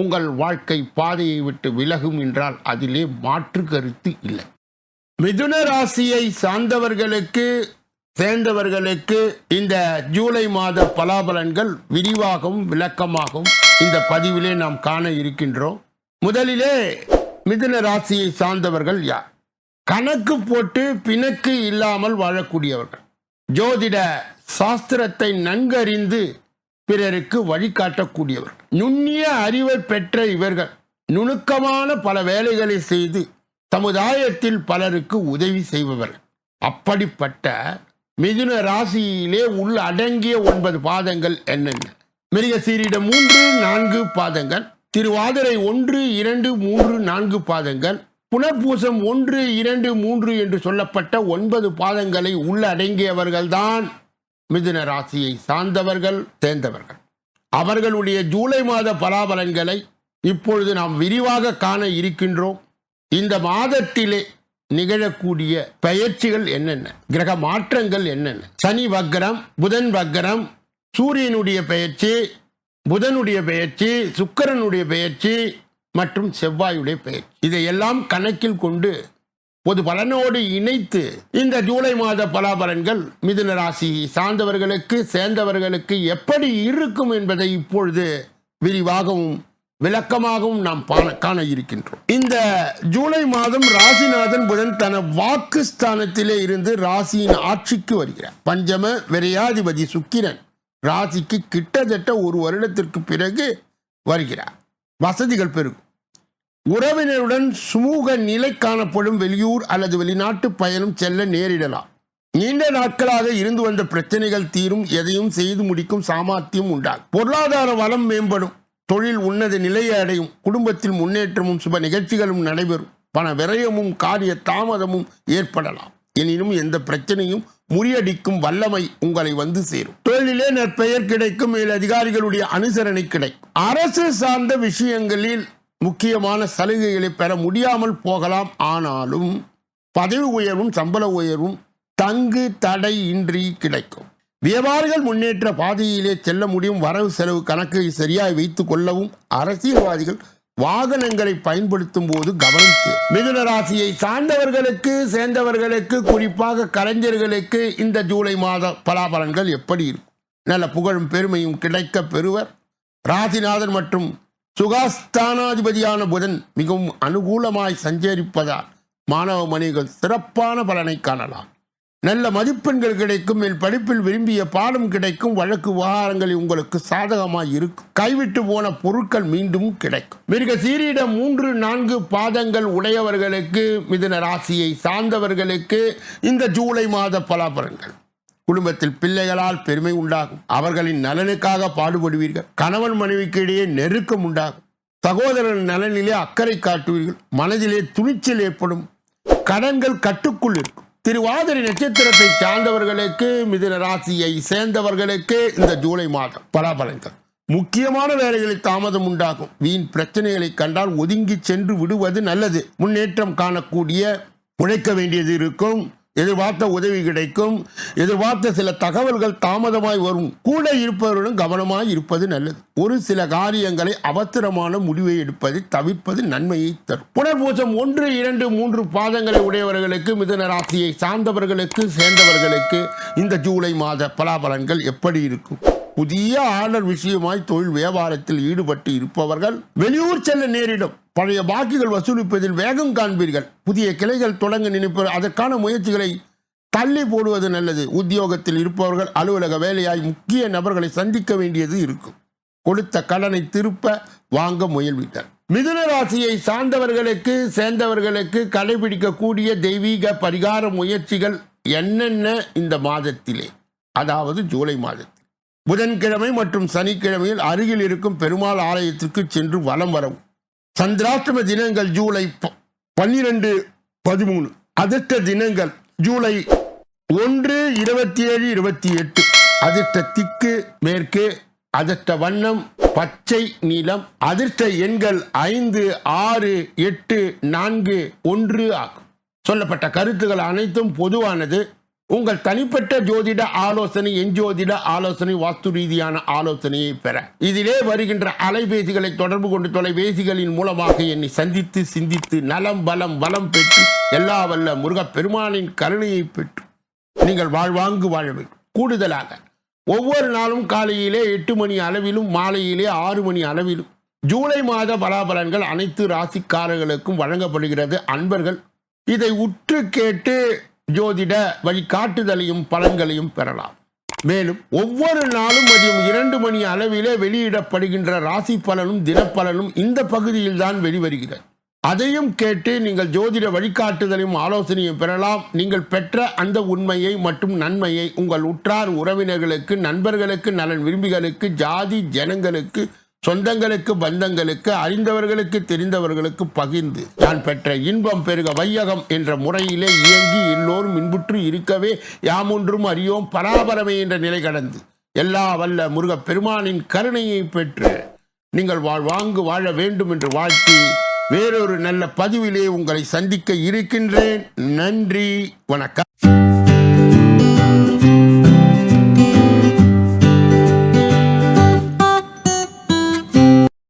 உங்கள் வாழ்க்கை பாதையை விட்டு விலகும் என்றால் அதிலே மாற்று கருத்து இல்லை. மிதுன ராசியை சார்ந்தவர்களுக்கு சேர்ந்தவர்களுக்கு இந்த ஜூலை மாத பலாபலன்கள் விரிவாகவும் விளக்கமாகவும் இந்த பதிவிலே நாம் காண இருக்கின்றோம். முதலிலே மிதுன ராசியை சார்ந்தவர்கள் யார்? கணக்கு போட்டு பிணக்கு இல்லாமல் வாழக்கூடியவர்கள். ஜோதிட சாஸ்திரத்தை நன்கறிந்து பிறருக்கு வழிகாட்டக்கூடியவர். நுண்ணிய அறிவை பெற்ற இவர்கள் நுணுக்கமான பல வேலைகளை செய்து சமுதாயத்தில் பலருக்கு உதவி செய்பவர்கள். அப்படிப்பட்ட மிதுன ராசியிலே உள்ள அடங்கிய ஒன்பது பாதங்கள் என்னென்ன? மிருகசீரிடம் மூன்று நான்கு பாதங்கள். திருவாதிரை ஒன்று இரண்டு மூன்று நான்கு பாதங்கள். புனர்பூசம் ஒன்று இரண்டு மூன்று என்று சொல்லப்பட்ட ஒன்பது பாதங்களை உள்ளடங்கியவர்கள்தான். மிதுன ராசியை சார்ந்தவர்கள் சேர்ந்தவர்கள். அவர்களுடைய ஜூலை மாத பலாபலன்களை இப்பொழுது நாம் விரிவாக காண இருக்கின்றோம். இந்த மாதத்திலே நிகழக்கூடிய பயிற்சிகள் என்னென்ன? கிரக மாற்றங்கள் என்னென்ன? சனி வக்கரம் புதன் வக்கரம் சூரியனுடைய பெயர்ச்சி புதனுடைய பெயர்ச்சி சுக்கரனுடைய பெயர்ச்சி மற்றும் செவ்வாயுடைய பெயர்ச்சி இதையெல்லாம் கணக்கில் கொண்டு பொது பலனோடு இணைத்து இந்த ஜூலை மாத பலாபலன்கள் மிதுன ராசி சார்ந்தவர்களுக்கு சேர்ந்தவர்களுக்கு எப்படி இருக்கும் என்பதை இப்பொழுது விரிவாகவும் விளக்கமாகவும் நாம் காண இருக்கின்றோம். இந்த ஜூலை மாதம் ராசிநாதன் புதன் தன வாக்கு ஸ்தானத்திலே இருந்து ராசியின் ஆட்சிக்கு வருகிறார். பஞ்சம விரையாதிபதி சுக்கிரன் ராசிக்கு கிட்டத்தட்ட ஒரு வருடத்திற்கு பிறகு வருகிறார். வசதிகள் பெருகும். உறவினருடன் சுமூக நிலை காணப்படும் வெளியூர் அல்லது வெளிநாட்டு பயணம் செல்ல நேரிடலாம். நீண்ட நாட்களாக இருந்து வந்த பிரச்சனைகள் தீரும் எதையும் செய்து முடிக்கும் சாமர்த்தியம் உண்டாகும் பொருளாதார வளம் மேம்படும் தொழில் உன்னத நிலையை அடையும் குடும்பத்தில் முன்னேற்றமும் சுப நிகழ்ச்சிகளும் நடைபெறும் பண விரயமும் காரிய தாமதமும் ஏற்படலாம். எனினும் எந்த பிரச்சனையும் முறியடிக்கும் வல்லமை உங்களை வந்து சேரும். தொழிலே நற்பெயர் கிடைக்கும் மேல் அதிகாரிகளுடைய அனுசரணை கிடைக்கும். அரசு சார்ந்த விஷயங்களில் முக்கியமான சலுகைகளை பெற முடியாமல் போகலாம். ஆனாலும் பதவி உயர்வும் சம்பள உயர்வும் தங்கு தடை இன்றி கிடைக்கும். வியாபாரிகள் முன்னேற்ற பாதையிலே செல்ல முடியும். வரவு செலவு கணக்கை சரியாய் வைத்துக் கொள்ளவும் அரசியல்வாதிகள் வாகனங்களை பயன்படுத்தும் போது கவனித்து மிதுன ராசியை சார்ந்தவர்களுக்கு சேர்ந்தவர்களுக்கு குறிப்பாக கலைஞர்களுக்கு இந்த ஜூலை மாத பலாபலன்கள் எப்படி இருக்கும்? நல்ல புகழும் பெருமையும் கிடைக்க பெறுவர். ராசிநாதன் மற்றும் சுகாஸ்தானாதிபதியான புதன் மிகவும் அனுகூலமாய் சஞ்சரிப்பதால் மாணவ மணிகள் சிறப்பான பலனை காணலாம். நல்ல மதிப்பெண்கள் கிடைக்கும் என் படிப்பில் விரும்பிய பாடம் கிடைக்கும் வழக்கு விவகாரங்களில் உங்களுக்கு சாதகமாக இருக்கும். கைவிட்டு போன பொருட்கள் மீண்டும் கிடைக்கும். மிருக சீரிடம் மூன்று நான்கு பாதங்கள் உடையவர்களுக்கு மிதுன ராசியை சார்ந்தவர்களுக்கு இந்த ஜூலை மாத பலாபலன்கள். குடும்பத்தில் பிள்ளைகளால் பெருமை உண்டாகும். அவர்களின் நலனுக்காக பாடுபடுவீர்கள். கணவன் மனைவிக்கு இடையே நெருக்கம் உண்டாகும். சகோதரன் நலனிலே அக்கறை காட்டுவீர்கள். மனதிலே துணிச்சல் ஏற்படும். கடன்கள் கட்டுக்குள் இருக்கும். திருவாதிரை நட்சத்திரத்தை சார்ந்தவர்களுக்கு மிதுன ராசியை சேர்ந்தவர்களுக்கு இந்த ஜூலை மாதம் பலாபலன்கள் முக்கியமான வேலைகளில் தாமதம் உண்டாகும். வீண் பிரச்சனைகளை கண்டால் ஒதுங்கி சென்று விடுவது நல்லது. முன்னேற்றம் காணக்கூடிய உழைக்க வேண்டியது இருக்கும். எதிர்பார்த்த உதவி கிடைக்கும். எதிர்பார்த்த சில தகவல்கள் தாமதமாய் வரும். கூட இருப்பவர்களும் கவனமாய் இருப்பது நல்லது. ஒரு சில காரியங்களை அவசரமான முடிவை எடுப்பதை தவிர்ப்பது நன்மையை தரும். புனர்பூசம் ஒன்று இரண்டு மூன்று பாதங்களை உடையவர்களுக்கு மிதன ராசியை சார்ந்தவர்களுக்கு சேர்ந்தவர்களுக்கு இந்த ஜூலை மாத பலாபலன்கள் எப்படி இருக்கும்? புதிய ஆர்டர் விஷயமாய் தொழில் வியாபாரத்தில் ஈடுபட்டு இருப்பவர்கள் வெளியூர் செல்ல நேரிடும். பழைய பாக்கிகள் வசூலிப்பதில் வேகம் காண்பீர்கள். புதிய கிளைகள் தொடங்க நினைப்பவர் அதற்கான முயற்சிகளை தள்ளி போடுவது நல்லது. உத்தியோகத்தில் இருப்பவர்கள் அலுவலக வேலையாய் முக்கிய நபர்களை சந்திக்க வேண்டியது இருக்கும். கொடுத்த கடனை திருப்ப வாங்க முயல்விட்டார் மிதுன ராசியை சார்ந்தவர்களுக்கு சேர்ந்தவர்களுக்கு கடைபிடிக்கக்கூடிய தெய்வீக பரிகார முயற்சிகள் என்னென்ன இந்த மாதத்திலே? அதாவது ஜூலை மாதத்தில். புதன்கிழமை மற்றும் சனிக்கிழமையில் அருகில் இருக்கும் பெருமாள் ஆலயத்திற்கு சென்று வலம் வரவும். சந்திராஷ்டம தினங்கள் ஜூலை ப- பதிமூணு. அதிர்ஷ்ட தினங்கள் ஜூலை ஒன்று இருபத்தி ஏழு இருபத்தி எட்டு அதிர்ஷ்ட திக்கு மேற்கு அதிர்ஷ்ட வண்ணம் பச்சை நீளம் அதிர்ஷ்ட எண்கள் ஐந்து ஆறு எட்டு நான்கு ஒன்று ஆகும். சொல்லப்பட்ட கருத்துகள் அனைத்தும் பொதுவானது. உங்கள் தனிப்பட்ட ஜோதிட ஆலோசனை எஞ்சோதிட ஆலோசனை வாஸ்து ரீதியான ஆலோசனையை பெற. இதிலே வருகின்ற அலைபேசிகளை தொடர்பு கொண்டு தொலைபேசிகளின் மூலமாக என்னை சந்தித்து சிந்தித்து நலம் பலம் வளம் பெற்று எல்லா வல்ல முருகப் பெருமானின் கருணையை பெற்று நீங்கள் வாழ்வாங்கு வாழ வேண்டும். கூடுதலாக ஒவ்வொரு நாளும் காலையிலே எட்டு மணி அளவிலும் மாலையிலே ஆறு மணி அளவிலும் ஜூலை மாத பலாபலன்கள் அனைத்து ராசிக்காரர்களுக்கும் வழங்கப்படுகிறது. அன்பர்கள் இதை உற்று கேட்டு ஜோதிட வழிகாட்டுதலையும் பலன்களையும் பெறலாம். மேலும் ஒவ்வொரு நாளும் மதியம் இரண்டு மணி அளவிலே வெளியிடப்படுகின்ற ராசி பலனும் தினப்பலனும் இந்த பகுதியில் தான் வெளிவருகிறது. அதையும் கேட்டு நீங்கள் ஜோதிட வழிகாட்டுதலையும் ஆலோசனையும் பெறலாம். நீங்கள் பெற்ற அந்த உண்மையை மற்றும் நன்மையை உங்கள் உற்றார் உறவினர்களுக்கு நண்பர்களுக்கு நலன் விரும்பிகளுக்கு ஜாதி ஜனங்களுக்கு சொந்தங்களுக்கு பந்தங்களுக்கு அறிந்தவர்களுக்கு தெரிந்தவர்களுக்கு பகிர்ந்து நான் பெற்ற இன்பம் பெருக வையகம் என்ற முறையிலே இயங்கி எல்லோரும் இன்புற்று இருக்கவே யாமொன்றும் அறியோம் பராபரமே என்ற நிலை கடந்து எல்லா வல்ல முருகப் பெருமானின் கருணையை பெற்று நீங்கள் வாழ்வாங்கு வாழ வேண்டும் என்று வாழ்த்தி வேறொரு நல்ல பதிவிலே உங்களை சந்திக்க இருக்கின்றேன். நன்றி வணக்கம்.